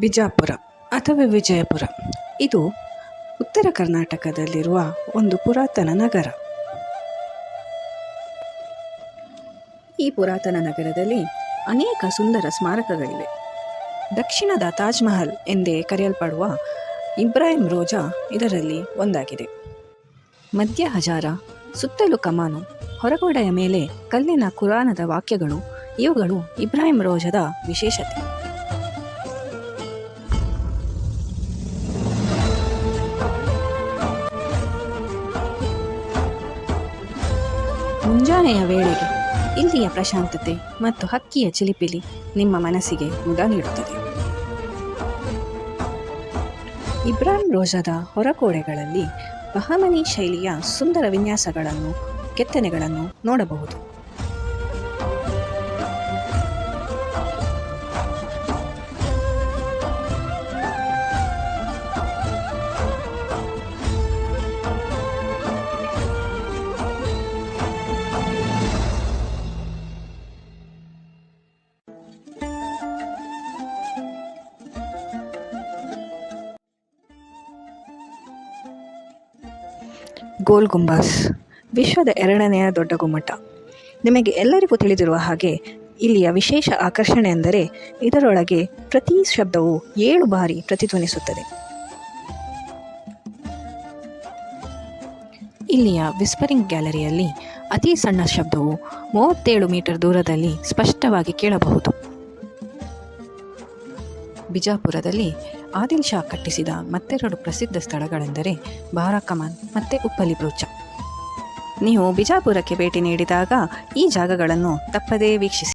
ಬಿಜಾಪುರ ಅಥವಾ ವಿಜಯಪುರ. ಇದು ಉತ್ತರ ಕರ್ನಾಟಕದಲ್ಲಿರುವ ಒಂದು ಪುರಾತನ ನಗರ. ಈ ಪುರಾತನ ನಗರದಲ್ಲಿ ಅನೇಕ ಸುಂದರ ಸ್ಮಾರಕಗಳಿವೆ. ದಕ್ಷಿಣದ ತಾಜ್ ಮಹಲ್ ಎಂದೇ ಕರೆಯಲ್ಪಡುವ ಇಬ್ರಾಹಿಂ ರೋಜಾ ಇದರಲ್ಲಿ ಒಂದಾಗಿದೆ. ಮಧ್ಯ ಹಜಾರ, ಸುತ್ತಲೂ ಕಮಾನು, ಹೊರಗೋಡೆಯ ಮೇಲೆ ಕಲ್ಲಿನ ಕುರಾನದ ವಾಕ್ಯಗಳು, ಇವುಗಳು ಇಬ್ರಾಹಿಂ ರೋಜದ ವಿಶೇಷತೆ. ಮುಂಜಾನೆಯ ವೇಳೆಗೆ ಇಲ್ಲಿಯ ಪ್ರಶಾಂತತೆ ಮತ್ತು ಹಕ್ಕಿಯ ಚಿಲಿಪಿಲಿ ನಿಮ್ಮ ಮನಸ್ಸಿಗೆ ಮುದ ನೀಡುತ್ತದೆ. ಇಬ್ರಾಹಿಂ ರೋಜಾದ ಹೊರಕೋಡೆಗಳಲ್ಲಿ ಬಹಮನಿ ಶೈಲಿಯ ಸುಂದರ ವಿನ್ಯಾಸಗಳನ್ನು, ಕೆತ್ತನೆಗಳನ್ನು ನೋಡಬಹುದು. ಗೋಲ್ ಗುಂಬಾಸ್, ವಿಶ್ವದ ಎರಡನೆಯ ದೊಡ್ಡ ಗುಮ್ಮಟ. ನಿಮಗೆ ಎಲ್ಲರಿಗೂ ತಿಳಿದಿರುವ ಹಾಗೆ, ಇಲ್ಲಿಯ ವಿಶೇಷ ಆಕರ್ಷಣೆ ಎಂದರೆ ಇದರೊಳಗೆ ಪ್ರತಿ ಶಬ್ದವು ಏಳು ಬಾರಿ ಪ್ರತಿಧ್ವನಿಸುತ್ತದೆ. ಇಲ್ಲಿಯ ವಿಸ್ಪರಿಂಗ್ ಗ್ಯಾಲರಿಯಲ್ಲಿ ಅತಿ ಸಣ್ಣ ಶಬ್ದವು ಮೂವತ್ತೇಳು ಮೀಟರ್ ದೂರದಲ್ಲಿ ಸ್ಪಷ್ಟವಾಗಿ ಕೇಳಬಹುದು. ಬಿಜಾಪುರದಲ್ಲಿ ಆದಿಲ್ ಶಾ ಕಟ್ಟಿಸಿದ ಮತ್ತೆರಡು ಪ್ರಸಿದ್ಧ ಸ್ಥಳಗಳೆಂದರೆ ಬಾರಾ ಕಮಾನ್ ಮತ್ತು ಉಪ್ಪಲಿ ಬ್ರೂಚ. ನೀವು ಬಿಜಾಪುರಕ್ಕೆ ಭೇಟಿ ನೀಡಿದಾಗ ಈ ಜಾಗಗಳನ್ನು ತಪ್ಪದೇ ವೀಕ್ಷಿಸಿ.